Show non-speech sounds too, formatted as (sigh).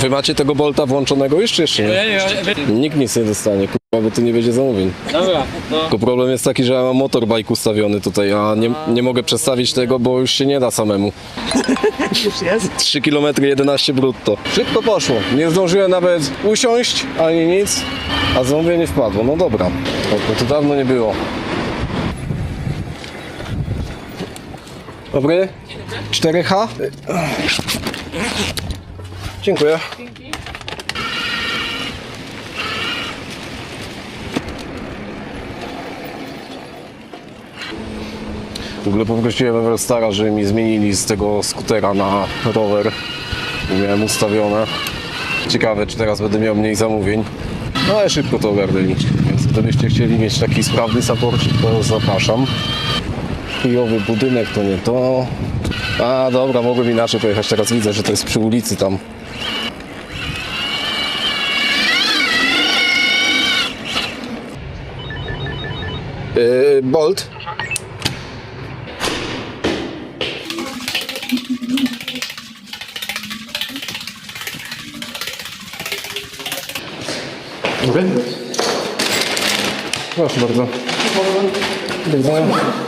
Wy macie tego Bolta włączonego jeszcze jeszcze nie? Nikt nic nie dostanie, kurwa, bo tu nie będzie zamówień. Dobra, no. Tylko problem jest taki, że ja mam motorbike ustawiony tutaj, a nie, nie mogę przestawić tego, bo już się nie da samemu. (laughs) Już jest? 3 km 11 brutto. Szybko poszło. Nie zdążyłem nawet usiąść ani nic, a zamówienie wpadło. No dobra, bo to dawno nie było. Dobry? 4H? Dziękuję. W ogóle poprosiłem Everstara, żeby mi zmienili z tego skutera na rower. Miałem ustawione. Ciekawe, czy teraz będę miał mniej zamówień. No ale szybko to ogarnęli. Więc gdybyście chcieli mieć taki sprawny saporcik, to zapraszam. Chujowy budynek to nie to. A dobra, mogłem inaczej pojechać. Teraz widzę, że to jest przy ulicy tam. Yy, Bolt. Proszę bardzo. Do widzenia.